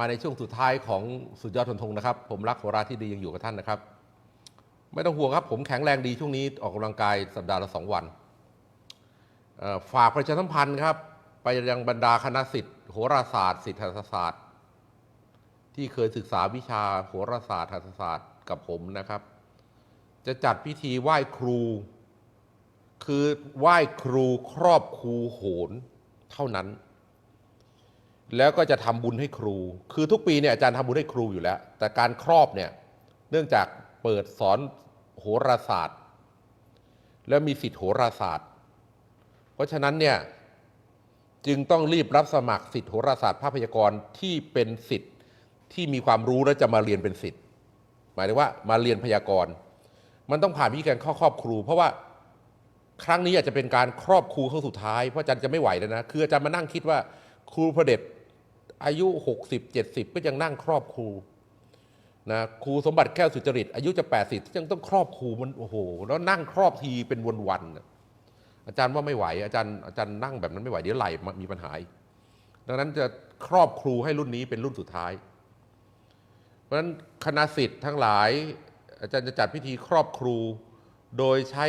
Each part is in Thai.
มาในช่วงสุดท้ายของสุดยอดทนทงนะครับ ผมรักโหราที่ดียังอยู่กับท่านนะครับ ไม่ต้องห่วงครับ ผมแข็งแรงดีช่วงนี้ออกกำลังกายสัปดาห์ละสองวันฝากประชาสัมพันธ์ครับ ไปยังบรรดาคณะสิทธิ์โหราศาสตร์ศิลปศาสตร์ ที่เคยศึกษาวิชาโหราศาสตร์หัตถศาสตร์กับผมนะครับ จะจัดพิธีไหว้ครู คือไหว้ครูครอบครูโหนเท่านั้น แล้วก็จะทำบุญให้ครู คือทุกปีเนี่ยอาจารย์ทำบุญให้ครูอยู่แล้ว แต่การครอบเนี่ยเนื่องจากเปิดสอนโหราศาสตร์ แล้วมีสิทธิโหราศาสตร์ เพราะฉะนั้นเนี่ยจึงต้องรีบรับสมัครสิทธิโหราศาสตร์ภาพยากรณ์ที่เป็นสิทธิ์ที่มีความรู้และจะมาเรียนเป็นสิทธิ์หมายถึงว่ามาเรียนพยากรณ์ มันต้องผ่านวิธีการเข้าครอบครู เพราะว่าครั้งนี้อาจจะเป็นการครอบครูครั้งสุดท้ายเพราะอาจารย์จะไม่ไหวแล้วนะคืออาจารย์มานั่งคิดว่าครูพระเด็จ อายุ 60 70 ก็ยังนั่งครอบครูนะครูสมบัติแก้วสุจริต อายุจะ 80ยังต้องครอบครูมันโอ้โหแล้วนั่งครอบทีเป็นวันๆน่ะอาจารย์ว่าไม่ไหว อาจารย์อาจารย์นั่งแบบนั้นไม่ไหวเดี๋ยวไหลมีปัญหาดังนั้นจะครอบครูให้รุ่นนี้เป็นรุ่นสุดท้าย เพราะฉะนั้นคณะสิทธิ์ทั้งหลาย อาจารย์จะจัดพิธีครอบครู โดยใช้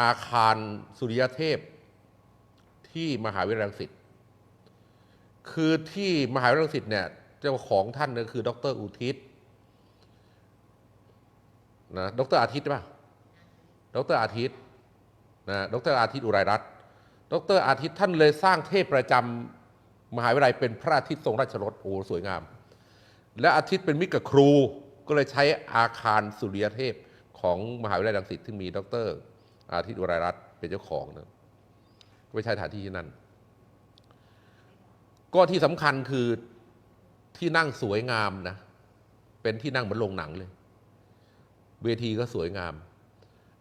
อาคารสุริยเทพที่มหาวิทยาลัยรังสิ คือที่มหาวิทยาลัยรังสิตเนี่ยเจ้าของท่านก็คือ ดรอุทิศนะดรอาทิตย์ป่ะดรอาทิตย์นะดรอาทิตย์อุไรรัตน์ดรอาทิตย์ท่านเลยสร้างเทพประจำมหาวิทยาลัยเป็นพระอาทิตย์ทรงราชรถโอ้สวยงาม และอาทิตย์เป็นมิตรกับครูก็เลยใช้อาคารสุริยเทพของมหาวิทยาลัยรังสิตที่มีดรอาทิตย์อุไรรัตน์เป็นเจ้าของนะก็ไปใช้สถานที่ที่นั่น ก็ที่สำคัญคือที่นั่งสวยงามนะ เป็นที่นั่งเหมือนโรงหนังเลย เวทีก็สวยงาม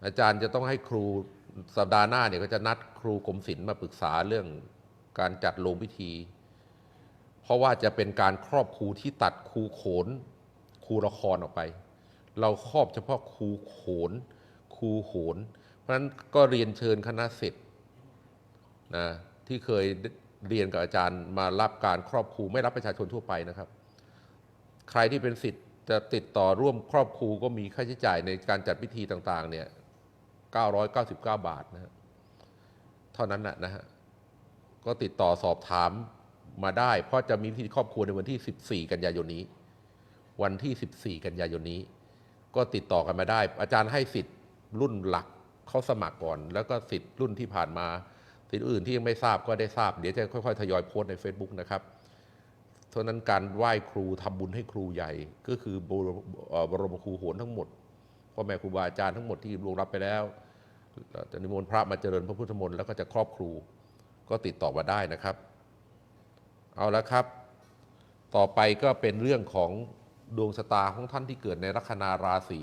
อาจารย์จะต้องให้ครูสัปดาห์หน้าเนี่ยก็จะนัดครูกรมศิลป์มาปรึกษาเรื่องการจัดโรงพิธี เพราะว่าจะเป็นการครอบครูที่ตัดครูโขนครูละครออกไป เราครอบเฉพาะครูโขนครูโขน เพราะฉะนั้นก็เรียนเชิญคณะศิษย์นะที่เคย เรียนกับอาจารย์มารับการครอบครูไม่รับประชาชนทั่วไปนะครับ ใครที่เป็นสิทธิ์จะติดต่อร่วมครอบครูก็มีค่าใช้จ่ายในการจัดพิธีต่างๆเนี่ย999 บาทนะฮะเท่านั้นนะนะฮะก็ติดต่อสอบถามมาได้ เพราะจะมีพิธีครอบครัวในวันที่ 14 กันยายนนี้ วันที่ 14 กันยายนนี้ ก็ติดต่อกันมาได้ อาจารย์ให้สิทธิ์รุ่นหลักเขาสมัครก่อน แล้วก็สิทธิ์รุ่นที่ผ่านมา สิทธิ์อื่นที่ยังไม่ทราบก็ได้ทราบ เดี๋ยวจะค่อย ๆ ทยอยโพสใน Facebook นะครับเท่านั้นการไหว้ครูทำบุญให้ครูใหญ่ ก็คือบรมเอ่อบรมครูโหนทั้งหมดพ่อแม่ครูบาอาจารย์ทั้งหมดที่ลงรับไปแล้วจะนิมนต์พระมาเจริญพระพุทธมนต์แล้วก็จะครอบครูก็ติดต่อมาได้นะครับ เอาละครับ ต่อไปก็เป็นเรื่องของดวงชะตาของท่านที่เกิดในลัคนาราศี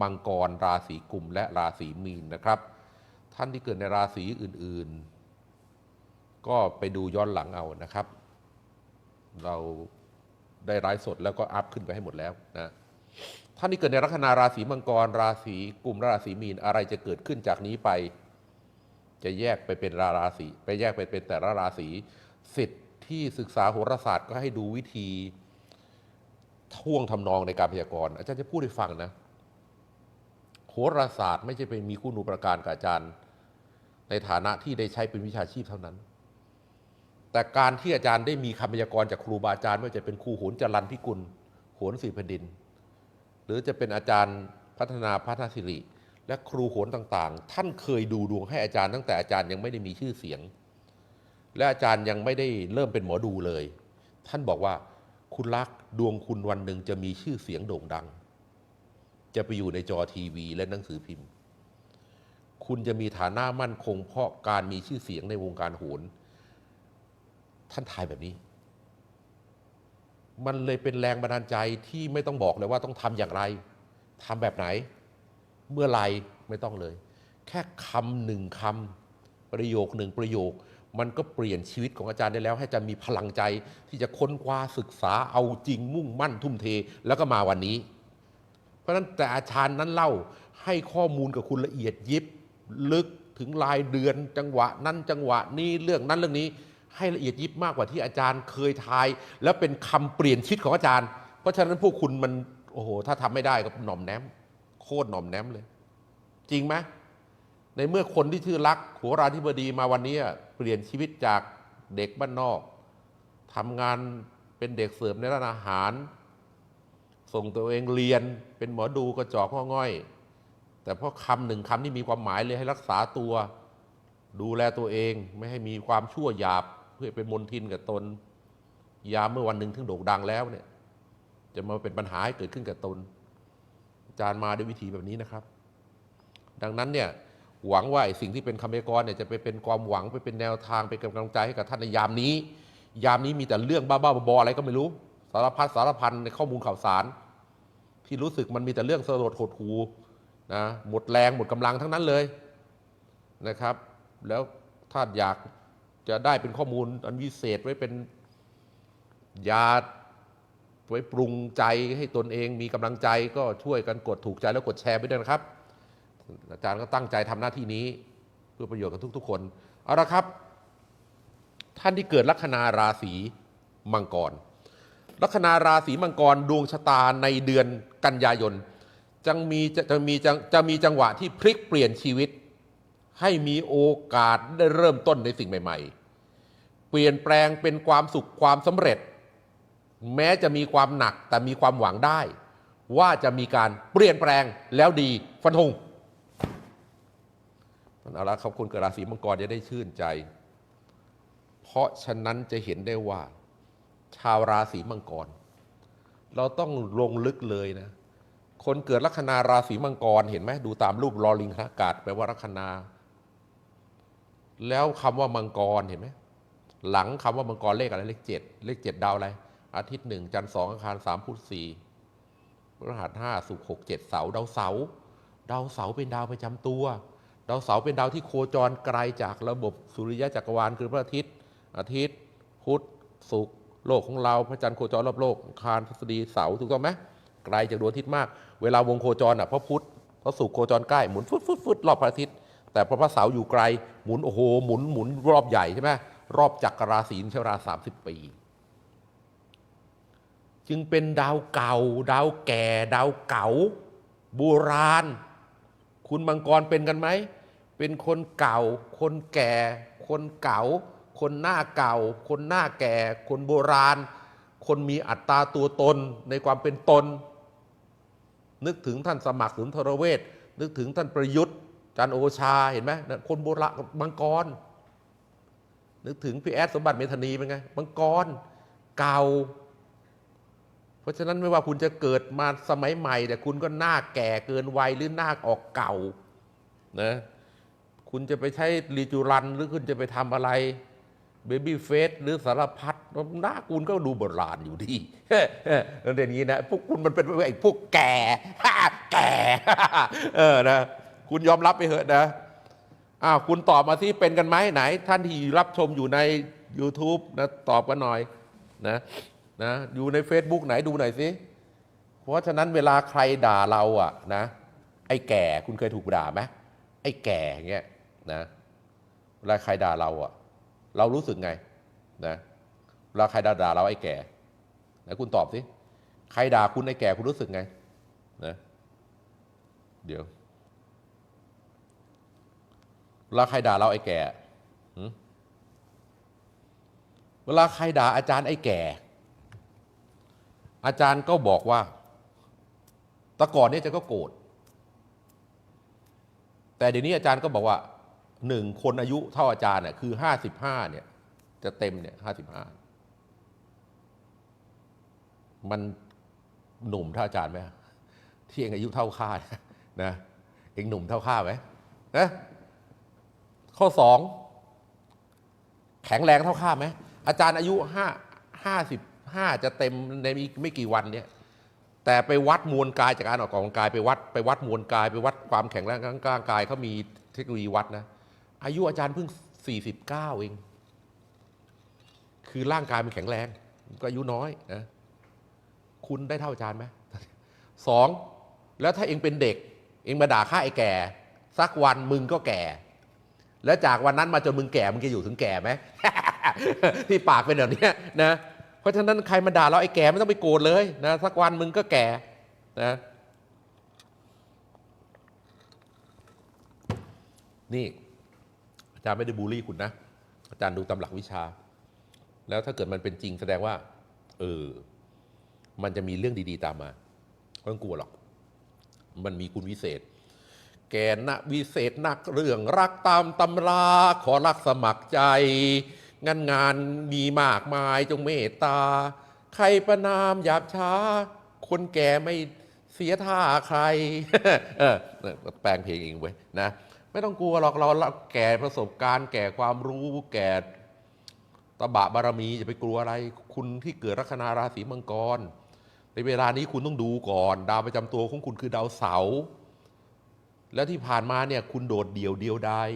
มังกร ราศีกุมและราศีมีนนะครับ ท่านที่เกิดในราศีอื่น ๆ ก็ไปดูย้อนหลังเอานะครับ เราได้ไลฟ์สดแล้วก็อัพขึ้นไปให้หมดแล้วนะท่านที่เกิดในลัคนาราศีมังกร ราศีกลุ่มราศีมีนอะไรจะเกิดขึ้นจากนี้ไป จะแยกไปเป็นราราศีไปแยกไปเป็นแต่ละราศีสิทธิ์ที่ศึกษาโหราศาสตร์ก็ให้ดูวิธีท่วงทำนองในการพยากรณ์อาจารย์จะพูดให้ฟังนะ โหราศาสตร์ไม่ใช่เป็นมีคู่นูประการกับอาจารย์ ในฐานะที่ได้ใช้เป็นวิชาชีพเท่านั้น แต่การที่อาจารย์ได้มีคำพยากรณ์จากครูบาอาจารย์ไม่ว่าจะเป็นครูโหนจรันพิกุลโหนสีแผ่นดิน หรือจะเป็นอาจารย์พัฒนาพัฒนสิริ และครูโหนต่างๆ ท่านเคยดูดวงให้อาจารย์ตั้งแต่อาจารย์ยังไม่ได้มีชื่อเสียง และอาจารย์ยังไม่ได้เริ่มเป็นหมอดูเลย ท่านบอกว่าคุณรักดวงคุณวันหนึ่งจะมีชื่อเสียงโด่งดัง จะไปอยู่ในจอทีวีและหนังสือพิมพ์ คุณจะมีฐานะมั่นคง เพราะการมีชื่อเสียงในวงการโหน ท่านทายแบบนี้ มันเลยเป็นแรงบันดาลใจที่ไม่ต้องบอกเลยว่าต้องทำอย่างไรทำแบบไหน เมื่อไรไม่ต้องเลย แค่คำหนึ่งคำประโยคหนึ่งประโยค มันก็เปลี่ยนชีวิตของอาจารย์ได้แล้ว ให้อาจารย์มีพลังใจที่จะค้นคว้าศึกษาเอาจริงมุ่งมั่นทุ่มเท แล้วก็มาวันนี้ เพราะฉะนั้นแต่อาจารย์นั้นเล่าให้ข้อมูลกับคุณละเอียดยิบลึกถึงรายเดือนจังหวะนั้นจังหวะนี้เรื่องนั้นเรื่องนี้ ให้ละเอียดยิบมากกว่าที่อาจารย์เคยทาย แล้วเป็นคำเปลี่ยนชิดของอาจารย์ เพราะฉะนั้นพวกคุณมันโอ้โหถ้าทำไม่ได้ก็หน่อมแนมโคตรหน่อมแนมเลย จริงไหมในเมื่อคนที่ชื่อรักโหราธิบดีมาวันนี้เปลี่ยนชีวิตจากเด็กบ้านนอกทำงานเป็นเด็กเสิร์ฟในร้านอาหาร ส่งตัวเองเรียนเป็นหมอดูกระจอกข้อง่อยแต่เพราะคำหนึ่งคำที่มีความหมายเลยให้รักษาตัว ดูแลตัวเอง ไม่ให้มีความชั่วหยาบเพื่อเป็นมนทินกับตน ยามเมื่อวันหนึ่งถึงโด่งดังแล้วเนี่ย จะมาเป็นปัญหาให้เกิดขึ้นกับตนอาจารย์มาด้วยวิธีแบบนี้นะครับ ดังนั้นเนี่ยหวังว่าสิ่งที่เป็นคำเมกรเนี่ยจะไปเป็นความหวังไปเป็นแนวทางไปเป็นกำลังใจให้กับท่านในยามนี้ ยามนี้มีแต่เรื่องบ้าๆบอๆอะไรก็ไม่รู้ สารพัดสารพันในข้อมูลข่าวสาร ที่รู้สึกมันมีแต่เรื่องสลดหดหูนะหมดแรงหมดกำลังทั้งนั้นเลยนะครับ แล้วถ้าอยากจะได้เป็นข้อมูลอันวิเศษไว้เป็นยาไว้ปรุงใจให้ตนเองมีกำลังใจก็ช่วยกันกดถูกใจแล้วกดแชร์ไปด้วยนะครับ อาจารย์ก็ตั้งใจทำหน้าที่นี้เพื่อประโยชน์กับทุก ๆ คนเอาละครับ ท่านที่เกิดลัคนาราศีมังกร ลัคนาราศีมังกรดวงชะตาในเดือนกันยายนจะมีจะจะมีจะจะมีจังหวะที่พลิกเปลี่ยนชีวิต ให้มีโอกาสได้เริ่มต้นในสิ่งใหม่ ๆ เปลี่ยนแปลงเป็นความสุขความสำเร็จ แม้จะมีความหนักแต่มีความหวังได้ ว่าจะมีการเปลี่ยนแปลงแล้วดีฟันธงเอาละครับคนเกิดราศีมังกรจะได้ชื่นใจ เพราะฉะนั้นจะเห็นได้ว่า ชาวราศีมังกร เราต้องลงลึกเลยนะ คนเกิดลัคนาราศีมังกรเห็นไหมดูตามรูปลอลิงคากาศแปลว่าลัคนา แล้วคำว่ามังกรเห็นไหมหลังคำว่ามังกรเลขอะไรเลขเจ็ดเลขเจ็ดดาวอะไรอาทิตย์หนึ่งจันทร์สองอังคารสามพุธสี่พฤหัสห้าศุกร์หกเจ็ดเสาดาวเสาดาวเสาเป็นดาวประจำตัวดาวเสาเป็นดาวที่โคจรไกลจากระบบสุริยะจักรวาลคือพระอาทิตย์ อาทิตย์ พุธศุกร์ โลกของเราพระจันทร์โคจรรอบโลกคารพฤหัสบดีเสาถูกต้องไหมไกลจากดวงอาทิตย์มาก เวลาวงโคจรอะพระพุธพระศุกร์โคจรใกล้หมุนฟุดฟุดฟุดรอบพระอาทิตย์ แต่พอพระเสาอยู่ไกลหมุนโอ้โหหมุนหมุนรอบใหญ่ใช่ไหมรอบจักรราศีใช้เวลาสามสิบปี จึงเป็นดาวเก่า ดาวแก่ ดาวเก่าโบราณ คุณมังกรเป็นกันไหม เป็นคนเก่า คนแก่ คนเก่า คนหน้าเก่า คนหน้าแก่ คนโบราณ คนมีอัตราตัวตนในความเป็นตน นึกถึงท่านสมัครสุนทรเวชนึกถึงท่านประยุทธ์จันโอชาเห็นไหมคนโบราณมังกร นึกถึงพี่แอดสมบัติเมธานีเป็นไงมังกรเก่า เพราะฉะนั้นไม่ว่าคุณจะเกิดมาสมัยใหม่ แต่คุณก็หน้าแก่เกินวัยหรือหน้าออกเก่านะคุณจะไปใช้รีจูรันหรือคุณจะไปทำอะไร เบบี้เฟสหรือสารพัดหน้าคุณก็ดูโบราณอยู่ดีนั่นเดี๋ยวนี้นะพวกคุณมันเป็นไอ้พวกแก่แก่เออนะคุณยอมรับไปเถอะนะอ้าวคุณตอบมาที่เป็นกันไหมไหน ท่านที่รับชมอยู่ใน YouTube นะตอบกันหน่อยนะนะอยู่ใน Facebook ไหนดูหน่อยสิเพราะฉะนั้นเวลาใครด่าเราอะนะ ไอ้แก่คุณเคยถูกด่าไหมไอ้แก่เงี้ยนะเวลาใครด่าเราอะ เรารู้สึกไงนะเวลาใครด่าเราไอ้แก่นะคุณตอบสิใครด่าคุณไอ้แก่คุณรู้สึกไงนะเดี๋ยวเวลาใครด่าเราไอ้แก่เวลาใครด่าอาจารย์ไอ้แก่ อาจารย์ก็บอกว่าแต่ก่อนเนี่ยจะก็โกรธแต่เดี๋ยวนี้อาจารย์ก็บอกว่า หนึ่งคนอายุเท่าอาจารย์เนี่ยคือห้าสิบห้าเนี่ย จะเต็มเนี่ยห้าสิบห้ามันหนุ่มเท่าอาจารย์ไหมที่เองอายุเท่าข้านะนะเองหนุ่มเท่าข้าไหมนะข้อสองแข็งแรงเท่าข้าไหมอาจารย์อายุห้าห้าสิบห้าจะเต็มในไม่กี่วันเนี่ยแต่ไปวัดมวลกายจากการออกกำลังกายไปวัดไปวัดมวลกาย ไปวัดความแข็งแรงของร่างกายเขามีเทคโนโลยีวัดนะ อายุอาจารย์เพิ่ง 49 เอง คือร่างกายมันแข็งแรง ก็อายุน้อยนะคุณได้เท่าอาจารย์ไหมสอง แล้วถ้าเองเป็นเด็ก เองมาด่าข้าไอ้แก่ สักวันมึงก็แก่ แล้วจากวันนั้นมาจนมึงแก่มึงจะอยู่ถึงแก่ไหมที่ปากเป็นแบบนี้นะเพราะฉะนั้นใครมาด่าเราไอ้แก่ไม่ต้องไปโกรธเลยนะสักวันมึงก็แก่นะนี่ อาจารย์ไม่ได้บูลลี่คุณนะ อาจารย์ดูตำหลักวิชา แล้วถ้าเกิดมันเป็นจริงแสดงว่า เออ มันจะมีเรื่องดีๆตามมาไม่ต้องกลัวหรอก มันมีคุณวิเศษ แกนะวิเศษนักเรื่องรักตามตำราขอรักสมัครใจ งานงานมีมากมายจงเมตตา ใครประนามหยาบช้า คนแก่ไม่เสียท่าใครเออแปลงเพลงเองเว้ยนะ ไม่ต้องกลัวหรอกเราเราแก่ประสบการณ์ แก่ความรู้แก่ตบะบารมีจะไปกลัวอะไร คุณที่เกิดลัคนาราศีมังกร ในเวลานี้คุณต้องดูก่อน ดาวประจำตัวของคุณคือดาวเสาร์แล้วที่ผ่านมาเนี่ยคุณโดดเดี่ยวเดียวดาย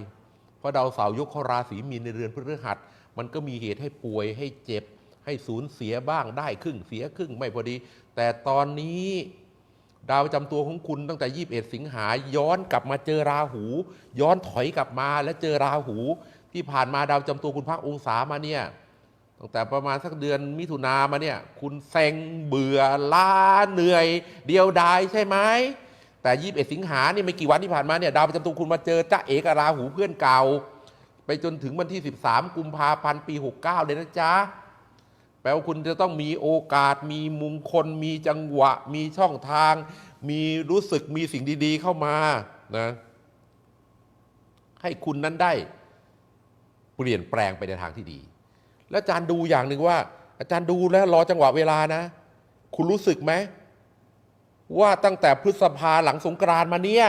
เพราะดาวเสาร์ยกเข้าราศีมีนในเรือนพฤหัส มันก็มีเหตุให้ป่วยให้เจ็บ ให้สูญเสียบ้างได้ครึ่งเสียครึ่งไม่พอดี แต่ตอนนี้ ดาวประจำตัวของคุณตั้งแต่ 21 สิงหาย้อนกลับมาเจอราหู ย้อนถอยกลับมาแล้วเจอราหู ที่ผ่านมาดาวประจำตัวคุณพักองศามาเนี่ยตั้งแต่ประมาณสักเดือนมิถุนามาเนี่ยคุณเซ็งเบื่อล้าเหนื่อย เดียวดายใช่ไหมแต่ 21 สิงหาเนี่ยไม่กี่วันที่ผ่านมาเนี่ยดาวประจำตัวคุณมาเจอจ้าเอกราหูเพื่อนเก่า ไปจนถึงวันที่ 13 กุมภาพันธ์ปี 69 เลยนะจ๊ะ แปลว่าคุณจะต้องมีโอกาส มีมุมคนมีจังหวะ มีช่องทาง มีรู้สึกมีสิ่งดี ๆ เข้ามานะให้คุณนั้นได้เปลี่ยนแปลงไปในทางที่ดี แล้วอาจารย์ดูอย่างหนึ่งว่า อาจารย์ดูแล้วรอจังหวะเวลานะ คุณรู้สึกไหมว่าตั้งแต่พฤษภาหลังสงกรานมาเนี่ย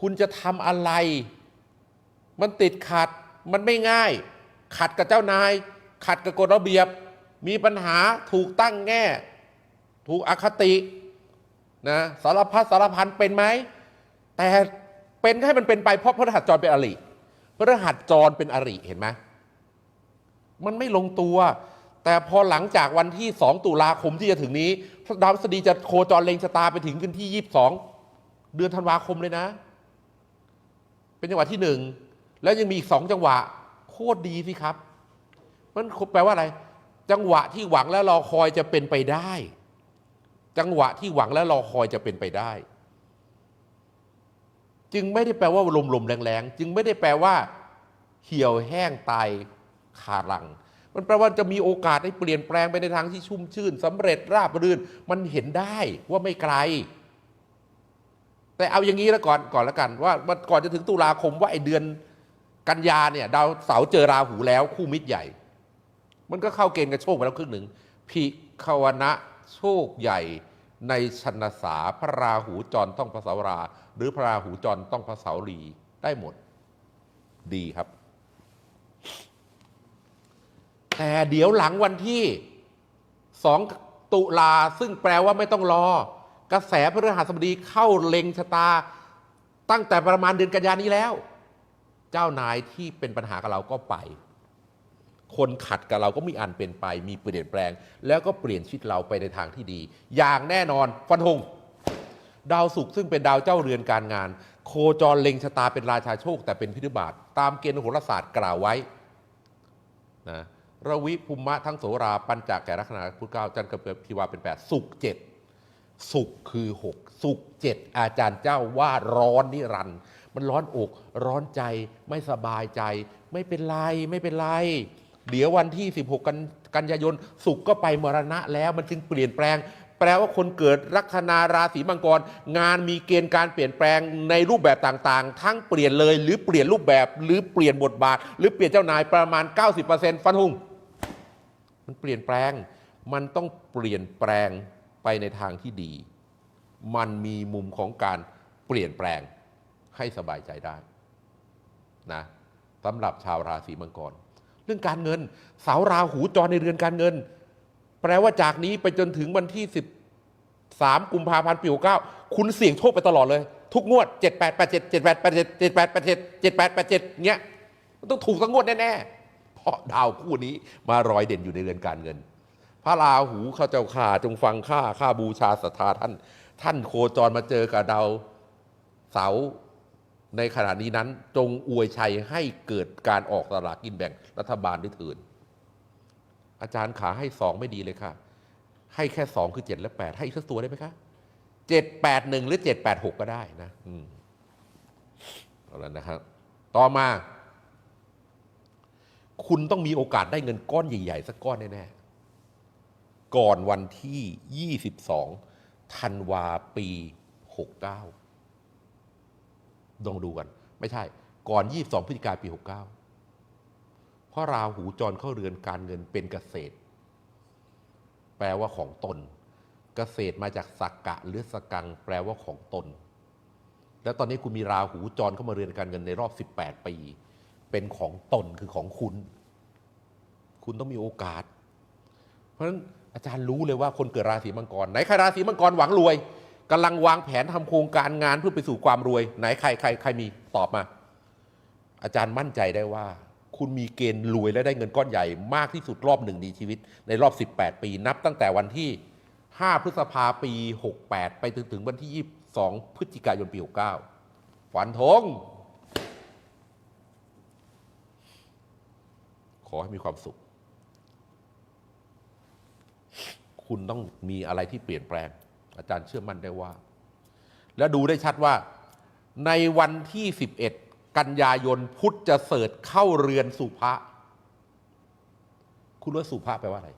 คุณจะทำอะไร มันติดขัด มันไม่ง่าย ขัดกับเจ้านาย ขัดกับกฎระเบียบ มีปัญหาถูกตั้งแง่ ถูกอคตินะสารพัดสารพันเป็นไหม แต่เป็นให้มันเป็นไปเพราะพระรหัสจรเป็นอริพระรหัสจรเป็นอริเห็นไหมมันไม่ลงตัว แต่พอหลังจากวันที่ 2 ตุลาคมที่จะถึงนี้ดาวพฤหัสบดีจะโคจรเลงชะตาไปถึงกันที่ 22 เดือนธันวาคมเลยนะ เป็นจังหวะที่หนึ่งแล้วยังมีอีกสองจังหวะ โคตรดีสิครับ มันแปลว่าอะไร จังหวะที่หวังและรอคอยจะเป็นไปได้ จังหวะที่หวังและรอคอยจะเป็นไปได้ จึงไม่ได้แปลว่าลมลมๆแรงๆ จึงไม่ได้แปลว่า เหี่ยวแห้งตายขาดลัง มันแปลว่าจะมีโอกาสให้เปลี่ยนแปลงไปในทางที่ชุ่มชื่นสำเร็จราบรื่น มันเห็นได้ว่าไม่ไกล แต่เอาอย่างนี้แล้วก่อนก่อนแล้วกันว่าก่อนจะถึงตุลาคมว่าไอเดือนกันยาเนี่ยดาวเสาเจอราหูแล้วคู่มิตรใหญ่ มันก็เข้าเกณฑ์กับโชคไปแล้วครึ่งหนึ่งพิขวนะโชคใหญ่ในชนสาพระราหูจรต้องพระเสารา หรือพระราหูจรต้องพระเสาลีได้หมด ดีครับ แต่เดี๋ยวหลังวันที่สองตุลาซึ่งแปลว่าไม่ต้องรอ กระแสพระฤหัสบดีเข้าเล็งชะตา ตั้งแต่ประมาณเดือนกันยานี้แล้ว เจ้านายที่เป็นปัญหากับเราก็ไป คนขัดกับเราก็มีอันเป็นไป มีเปลี่ยนแปลง แล้วก็เปลี่ยนชีวิตเราไปในทางที่ดี อย่างแน่นอนฟันธงดาวศุกร์ซึ่งเป็นดาวเจ้าเรือนการงาน โคจรเล็งชะตาเป็นราชาโชค แต่เป็นพิธิบาตตามเกณฑ์โหราศาสตร์กล่าวไว้นะระวิภูมะทั้งโสราปัญจกแก่ลัคนาพุทธเก้าจันทร์กับพิวาเป็นแปดศุกร์เจ็ดศุกร์คือหกศุกร์เจ็ดอาจารย์เจ้าว่าร้อนนิรันดร์มันร้อนอก ร้อนใจไม่สบายใจ ไม่เป็นไรไม่เป็นไร เดี๋ยววันที่ 16 กันกันยายนศุกก็ไปมรณะแล้วมันจึงเปลี่ยนแปลง แปลว่าคนเกิดลัคนาราศีมังกร งานมีเกณฑ์การเปลี่ยนแปลงในรูปแบบต่างๆ ทั้งเปลี่ยนเลยหรือเปลี่ยนรูปแบบหรือเปลี่ยนบทบาท หรือเปลี่ยนเจ้านายประมาณ 90%ฟันหุงมันเปลี่ยนแปลง มันต้องเปลี่ยนแปลงไปในทางที่ดี มันมีมุมของการเปลี่ยนแปลงให้สบายใจได้นะสำหรับชาวราศีมังกร รื่องการเงิน เสาราหูจรในเรือนการเงิน แปลว่าจากนี้ไปจนถึงวันที่ 13 กุมภาพันธ์ปี69คุณเสี่ยงโชคไปตลอดเลย ทุกงวด 7 8 8 7 7 8 8 7 7 8 8 7 7 8 8 7เงี้ยมันต้องถูกทั้งงวดแน่ๆเพราะดาวคู่นี้มารอยเด่นอยู่ในเรือนการเงิน พระราหูข้าเจ้าข่าจงฟังข้าข้าบูชาศรัทธาท่าน ท่านโคจรมาเจอกับดาวเสา ในขณะนี้นั้นจงอวยชัยให้เกิดการออกสลากกินแบ่งรัฐบาลด้วยเถินอาจารย์ขาให้สองไม่ดีเลยค่ะ ให้แค่สองคือเจ็ดและแปดให้อีกสักตัวได้ไหมคะเจ็ดแปดหนึ่งหรือเจ็ดแปดหกก็ได้นะอืมเอาแล้วนะครับ ต่อมา คุณต้องมีโอกาสได้เงินก้อนใหญ่ ๆ สักก้อนแน่ๆก่อนวันที่ 22ธันวาปี 69 ลองดูกัน ไม่ใช่ ก่อน 22 พฤศจิกายนปี 69 เพราะราหูจรเข้าเรือนการเงินเป็นเกษตร แปลว่าของตน เกษตรมาจากสักกะหรือสกัง แปลว่าของตน แล้วตอนนี้คุณมีราหูจรเข้ามาเรือนการเงินในรอบ 18 ปี เป็นของตนคือของคุณ คุณต้องมีโอกาส เพราะฉะนั้นอาจารย์รู้เลยว่าคนเกิดราศีมังกรไหนใครราศีมังกรหวังรวย กำลังวางแผนทำโครงการงานเพื่อไปสู่ความรวย ไหนใครใครใครมีตอบมา อาจารย์มั่นใจได้ว่า คุณมีเกณฑ์รวยและได้เงินก้อนใหญ่มากที่สุดรอบหนึ่งในชีวิต ในรอบ 18 ปี นับตั้งแต่วันที่ 5 พฤษภาปี 68 ไปถึงถึงวันที่ 22 พฤศจิกายนปี 69 ฝันธงขอให้มีความสุข คุณต้องมีอะไรที่เปลี่ยนแปลง อาจารย์เชื่อมั่นได้ว่า และดูได้ชัดว่า ในวันที่ 11 กันยายนพุทธจะเสด็จเข้าเรือนสุภะคุณรู้ว่าสุภะแปลว่าอะไร